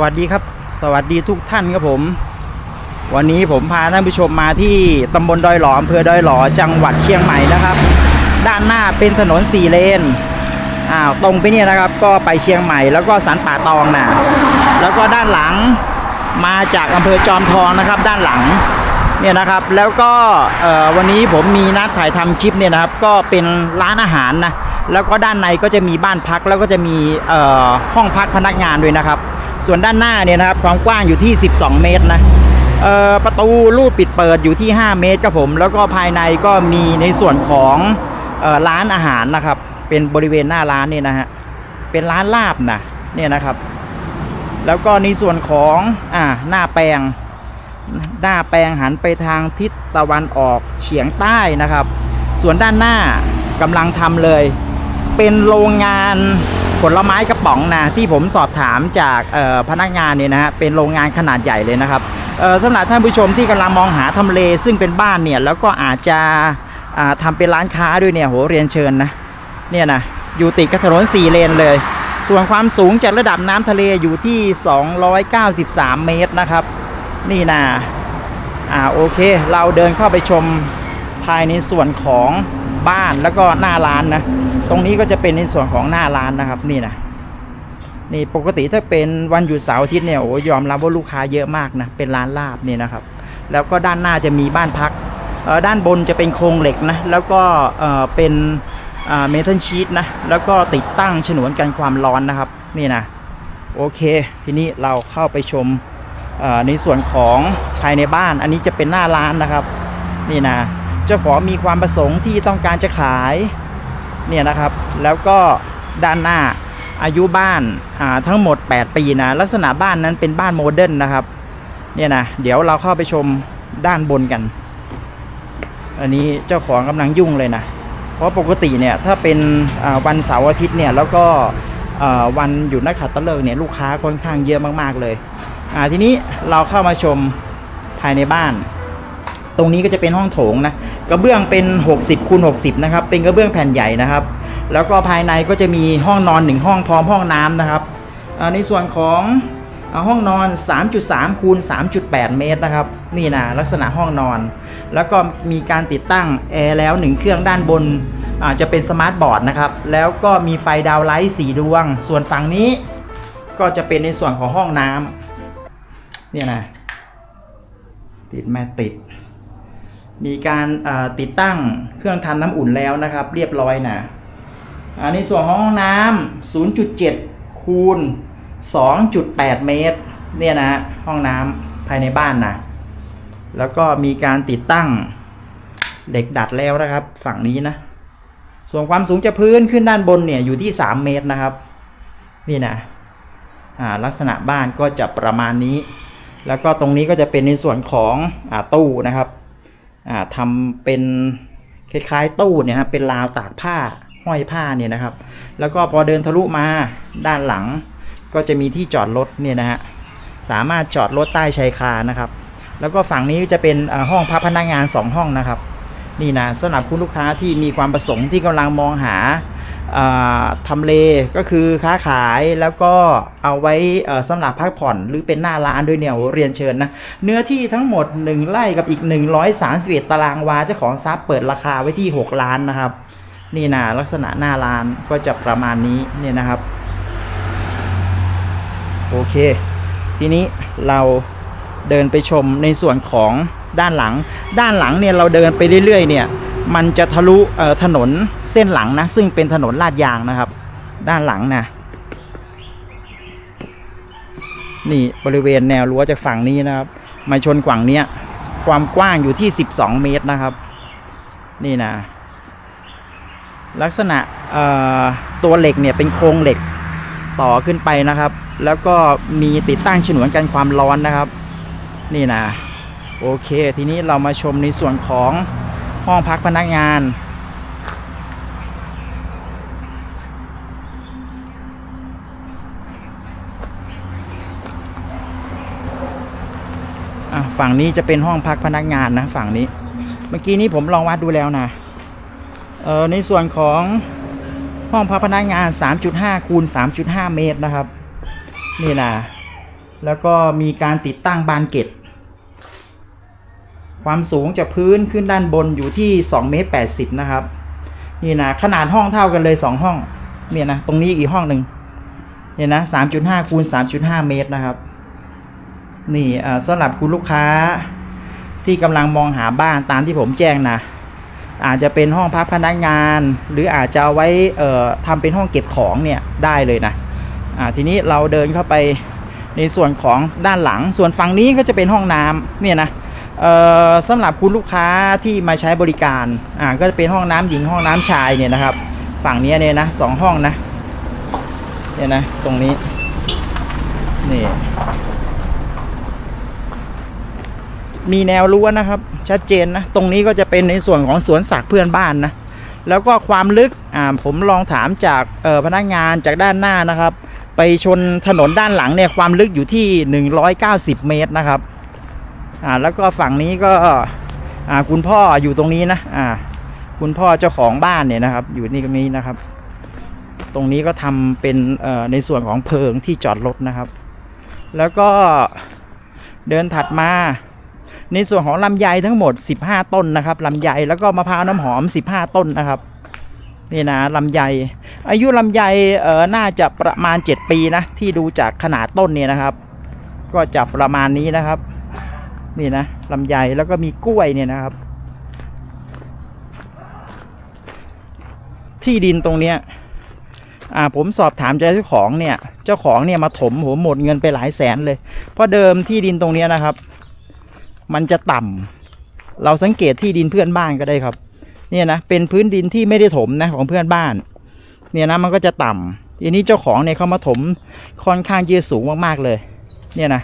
วัสดีครับ สวัสดีทุกท่านครับผม วันนี้ผมพาท่านผู้ชมมาที่ตำบลดอยหลออำเภอดอยหลอจังหวัดเชียงใหม่นะครับ ด้านหน้าเป็นถนนสี่เลนอ้าวตรงไปเนี่ยนะครับ ก็ไปเชียงใหม่แล้วก็สันป่าตองนะแล้วก็ด้านหลังมาจากอำเภอจอมทองนะครับ ด้านหลังเนี่ยนะครับ แล้วก็เอ่อวันนี้ผมมีนัดถ่ายทำคลิปเนี่ยนะครับ ก็เป็นร้านอาหารนะแล้วก็ด้านในก็จะมีบ้านพักแล้วก็จะมีเอ่อห้องพักพนักงานด้วยนะครับ ส่วนด้านหน้าเนี่ยนะครับความกว้างอยู่ที่ 12 เมตรนะเอ่อประตูลูดปิดเปิดอยู่ที่ 5 เมตรครับผม แล้วก็ภายในก็มีในส่วนของออร้านอาหารนะครับ เป็นบริเวณหน้าร้านเนี่ยนะฮะเป็นร้านลาบนะเนี่ยนะครับ แล้วก็ในส่วนของอ่าหน้าแปลง หน้าแปลงหันไปทางทิศตะวันออกเฉียงใต้นะครับ ส่วนด้านหน้ากำลังทำเลย เป็นโรงงาน ผลไม้กระป๋องนะที่ผมสอบถามจากพนักงานเนี่ยนะฮะเป็นโรงงานขนาดใหญ่เลยนะครับสำหรับท่านผู้ชมที่กำลังมองหาทำเลซึ่งเป็นบ้านเนี่ยแล้วก็อาจจะทำเป็นร้านค้าด้วยเนี่ยโหเรียนเชิญนะเนี่ยนะอยู่ติดกับถนนสี่เลนเลย ส่วนความสูงจากระดับน้ำทะเลอยู่ที่ 293 เมตรนะครับ นี่นะอ่าโอเค เราเดินเข้าไปชมภายในส่วนของ บ้านแล้วก็หน้าร้านนะ ตรงนี้ก็จะเป็นในส่วนของหน้าร้านนะครับนี่นะนี่ปกติถ้าเป็นวันหยุดเสาร์อาทิตย์เนี่ยโอ้ยอมรับว่าลูกค้าเยอะมากนะเป็นร้านลาบนี่นะครับ แล้วก็ด้านหน้าจะมีบ้านพักด้านบนจะเป็นโครงเหล็กนะแล้วก็เป็นเมทัลชีตนะแล้วก็ติดตั้งฉนวนกันความร้อนนะครับนี่นะโอเค ทีนี้เราเข้าไปชมในส่วนของภายในบ้าน อันนี้จะเป็นหน้าร้านนะครับ นี่นะ เจ้าของมีความประสงค์ที่ต้องการจะขายเนี่ยนะครับ แล้วก็ด้านหน้าอายุบ้านาทั้งหมด 8 ปีนะลักษณะบ้านนั้นเป็นบ้านโมเดิร์นนะครับเนี่ยนะเดี๋ยวเราเข้าไปชมด้านบนกัน อันนี้เจ้าของกำลังยุ่งเลยนะ เพราะปกติเนี่ยถ้าเป็นวันเสาร์อาทิตย์เนี่ยแล้วก็วันหยุดนักขัตฤกษ์เนี่ยลูกค้าค่อนข้างเยอะมากๆเลยทีนี้เราเข้ามาชมภายในบ้าน ตรงนี้ก็จะเป็นห้องโถงนะ กระเบื้องเป็น 60คูณ60นะครับเป็นกระเบื้องแผ่นใหญ่นะครับ แล้วก็ภายในก็จะมีห้องนอนหนึ่งห้องพร้อมห้องน้ำนะครับในส่วนของห้องนอน 3.3คูณ3.8 เมตรนะครับนี่นะลักษณะห้องนอน แล้วก็มีการติดตั้งแอร์แล้วหนึ่งเครื่องด้านบนจะเป็นสมาร์ทบอร์ดนะครับ แล้วก็มีไฟดาวไลท์สีดวง ส่วนฝั่งนี้ก็จะเป็นในส่วนของห้องน้ำเนี่ยนะ ติดแม่ติด มีการติดตั้งเครื่องทำน้ำอุ่นแล้วนะครับ เรียบร้อยนะอ่าในส่วนห้องน้ำ0.7 คูณ 2.8 เมตร เนี่ยนะห้องน้ำภายในบ้านนะแล้วก็มีการติดตั้งเหล็กดัดแล้วนะครับ ฝั่งนี้นะ ส่วนความสูงจากพื้นขึ้นด้านบนเนี่ยอยู่ที่ 3 เมตรนะครับ นี่นะลักษณะบ้านก็จะประมาณนี้ แล้วก็ตรงนี้ก็จะเป็นในส่วนของอตู้นะครับ ทำเป็นคล้ายๆตู้เนี่ยครับเป็นราวตากผ้าห้อยผ้าเนี่ยนะครับ แล้วก็พอเดินทะลุมาด้านหลัง ก็จะมีที่จอดรถเนี่ยนะฮะสามารถจอดรถใต้ชายคานะครับ แล้วก็ฝั่งนี้จะเป็นห้องพักพนักงาน 2 ห้องนะครับ นี่นะสำหรับคุณลูกค้าที่มีความประสงค์ที่กำลังมองหาอ่าทำเลก็คือค้าขายแล้วก็เอาไว้เอ่อสำหรับพักผ่อนหรือเป็นหน้าร้านด้วยเนี่ยเรียนเชิญนะ เนื้อที่ทั้งหมด 1ไร่กับอีก 131 ตารางวาเจ้าของทรัพย์เปิดราคาไว้ที่ 6 ล้านนะครับ นี่นะลักษณะหน้าร้านก็จะประมาณนี้เนี่ยนะครับ โอเค ทีนี้เราเดินไปชมในส่วนของ ด้านหลัง ด้านหลังเนี่ยเราเดินไปเรื่อยๆ เนี่ย มันจะทะลุเอ่อถนนเส้นหลังนะ ซึ่งเป็นถนนลาดยางนะครับ ด้านหลังนะนี่บริเวณแนวรั้วจากฝั่งนี้นะครับ มาชนฝั่งเนี้ย ความกว้างอยู่ที่ 12 เมตรนะครับ นี่นะ ลักษณะเอ่อตัวเหล็กเนี่ยเป็นโครงเหล็กต่อขึ้นไปนะครับ แล้วก็มีติดตั้งฉนวนกันความร้อนนะครับ นี่นะ โอเค ทีนี้เรามาชมในส่วนของห้องพักพนักงานอะฝั่งนี้จะเป็นห้องพักพนักงานนะฝั่งนี้ เมื่อกี้นี้ผมลองวัดดูแล้วนะเออในส่วนของห้องพักพนักงาน 3.5คูณ3.5 เมตรนะครับ นี่นะแล้วก็มีการติดตั้งบานเกต ความสูงจากพื้นขึ้นด้านบนอยู่ที่2เมตร80นะครับ นี่นะขนาดห้องเท่ากันเลย 2 ห้อง เนี่ยนะตรงนี้อีกห้องหนึ่งเนี่ยนะ3.5คูณ3.5เมตรนะครับ นี่สำหรับคุณลูกค้าที่กำลังมองหาบ้านตามที่ผมแจ้งนะอาจจะเป็นห้องพักพนักงาน หรืออาจจะเอาไว้ทำเป็นห้องเก็บของเนี่ยได้เลยนะทีนี้เราเดินเข้าไปในส่วนของด้านหลังส่วนฝั่งนี้ก็จะเป็นห้องน้ำเนี่ยนะ สำหรับคุณลูกค้าที่มาใช้บริการอ่าก็จะเป็นห้องน้ำหญิงห้องน้ำชายเนี่ยนะครับ ฝั่งนี้เนี่ยนะสองห้องนะเนี่ยนะตรงนี้นี่มีแนวรั้วนะครับ ชัดเจนนะ ตรงนี้ก็จะเป็นในส่วนของสวนสัตว์เพื่อนบ้านนะ แล้วก็ความลึกอ่าผมลองถามจากพนักงานจากด้านหน้านะครับ ไปชนถนนด้านหลังเนี่ยความลึกอยู่ที่ 190 เมตรนะครับ อ่าแล้วก็ฝั่งนี้ก็อ่าคุณพ่ออยู่ตรงนี้นะอ่า คุณพ่อเจ้าของบ้านเนี่ยนะครับ อยู่นี่ตรงนี้นะครับ ตรงนี้ก็ทำเป็นเอ่อในส่วนของเพิงที่จอดรถนะครับ แล้วก็เดินถัดมา ในส่วนของลำไยทั้งหมด 15 ต้นนะครับลำไยแล้วก็มะพร้าวน้ำหอม 15 ต้นนะครับนี่นะลำไย อายุลำไยเอ่อน่าจะประมาณ 7 ปีนะ ที่ดูจากขนาดต้นเนี่ยนะครับ ก็จะประมาณนี้นะครับ นี่นะลำไยแล้วก็มีกล้วยเนี่ยนะครับ ที่ดินตรงเนี้ยอ่าผมสอบถามเจ้าของเนี่ย เจ้าของเนี่ยมาถมผมหมดเงินไปหลายแสนเลย เพราะเดิมที่ดินตรงเนี้ยนะครับ มันจะต่ำเราสังเกตที่ดินเพื่อนบ้านก็ได้ครับ เนี่ยนะเป็นพื้นดินที่ไม่ได้ถมนะของเพื่อนบ้าน เนี่ยนะมันก็จะต่ำทีนี้เจ้าของเนี่ยเขามาถมค่อนข้างที่จะสูงมากๆเลย เนี่ยนะ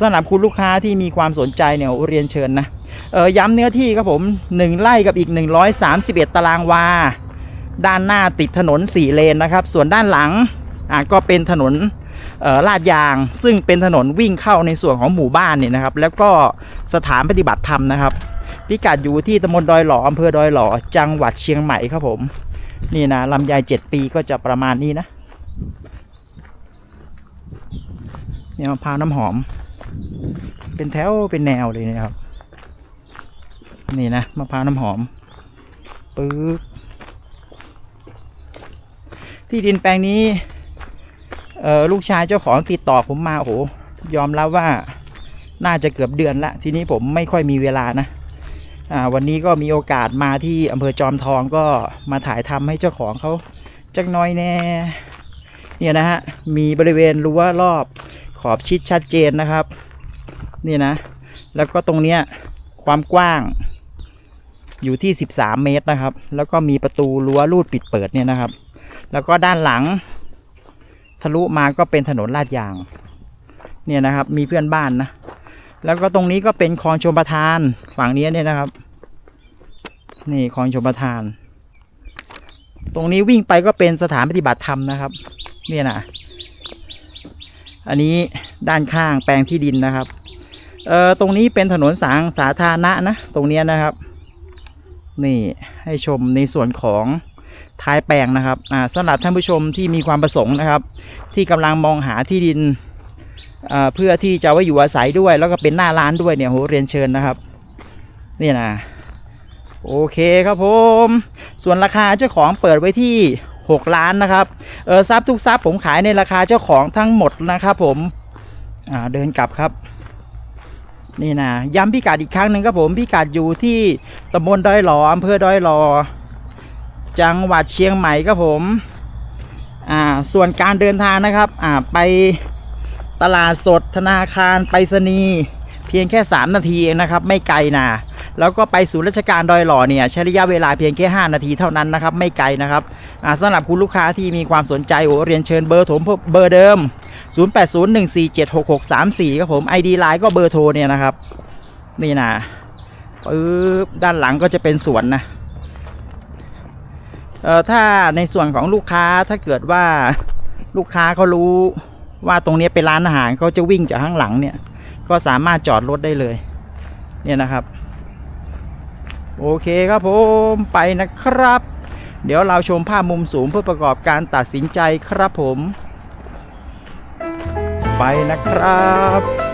สำหรับคุณลูกค้าที่มีความสนใจเนี่ยเรียนเชิญนะย้ำเนื้อที่ครับผม 1 ไร่กับอีก 131 ตารางวา ด้านหน้าติดถนน 4 เลนนะครับ ส่วนด้านหลังก็เป็นถนนลาดยาง ซึ่งเป็นถนนวิ่งเข้าในส่วนของหมู่บ้านเนี่ยนะครับ แล้วก็สถานปฏิบัติธรรมนะครับ พิกัดอยู่ที่ตำบลดอยหล่ออำเภอดอยหล่อจังหวัดเชียงใหม่ครับผม นี่นะลำไยเจ็ดปีก็จะประมาณนี้นะ เนี่ยมะพร้าวน้ำหอม เป็นแถวเป็นแนวเลยนะครับ นี่นะมะพร้าวน้ำหอมปึ๊บที่ดินแปลงนี้เออลูกชายเจ้าของติดต่อผมมาโอ้โหยอมรับว่าน่าจะเกือบเดือนละทีนี้ผมไม่ค่อยมีเวลานะวันนี้ก็มีโอกาสมาที่อำเภอจอมทองก็มาถ่ายทำให้เจ้าของเขาจักน้อยแน่เนี่ยนะฮะมีบริเวณรั้วรอบ ขอบชิดชัดเจนนะครับ นี่นะ แล้วก็ตรงเนี้ยความกว้างอยู่ที่ 13 เมตรนะครับ แล้วก็มีประตูรั้วรูดปิดเปิดเนี่ยนะครับ แล้วก็ด้านหลัง ทะลุมาก็เป็นถนนลาดยาง เนี่ยนะครับ มีเพื่อนบ้านนะ แล้วก็ตรงนี้ก็เป็นคลองชมประทานฝั่งนี้เนี่ยนะครับ นี่คลองชมประทาน ตรงนี้วิ่งไปก็เป็นสถานปฏิบัติธรรมนะครับ เนี่ยนะ อันนี้ด้านข้างแปลงที่ดินนะครับ เอ่อตรงนี้เป็นถนนสางสาธารณะนะ ตรงเนี้ยนะครับ นี่ให้ชมในส่วนของท้ายแปลงนะครับ อ่าสำหรับท่านผู้ชมที่มีความประสงค์นะครับ ที่กำลังมองหาที่ดินอ่าเพื่อที่จะไว้อยู่อาศัยด้วย แล้วก็เป็นหน้าร้านด้วยเนี่ยโหเรียนเชิญนะครับ นี่นะโอเคครับผม ส่วนราคาเจ้าของเปิดไว้ที่ 6 ล้านนะครับเออซับทุกซับผมขายในราคาเจ้าของทั้งหมดนะครับผมอ่าเดินกลับครับ นี่นะย้ำพิกัดอีกครั้งหนึ่งครับผมพิกัดอยู่ที่ตำบลดอยหลออำเภอดอยหลอจังหวัดเชียงใหม่ครับผมอ่าส่วนการเดินทางนะครับอ่าไปตลาดสดธนาคารไปรษณีย์ พียงแค่ 3 นาทีเองนะครับ ไม่ไกลนะแล้วก็ไปศูนย์ราชการดอยหล่อเนี่ยใช้ระยะเวลาเพียงแค่ 5 นาทีเท่านั้นนะครับ ไม่ไกลนะครับอ่าสำหรับคุณลูกค้าที่มีความสนใจโอ้เรียนเชิญเบอร์โถมเบอร์เดิม 0801476634ครับผม ID ไลน์ก็เบอร์โทรเนี่ยนะครับ นี่นะปึ๊บด้านหลังก็จะเป็นสวนนะเอ่อถ้าในส่วนของลูกค้าถ้าเกิดว่าลูกค้าเขารู้ว่าตรงนี้เป็นร้านอาหารเขาจะวิ่งจากข้างหลังเนี่ย ก็สามารถจอดรถได้เลย เนี่ยนะครับ โอเคครับผมไปนะครับ เดี๋ยวเราชมภาพมุมสูงเพื่อประกอบการตัดสินใจครับผม ไปนะครับ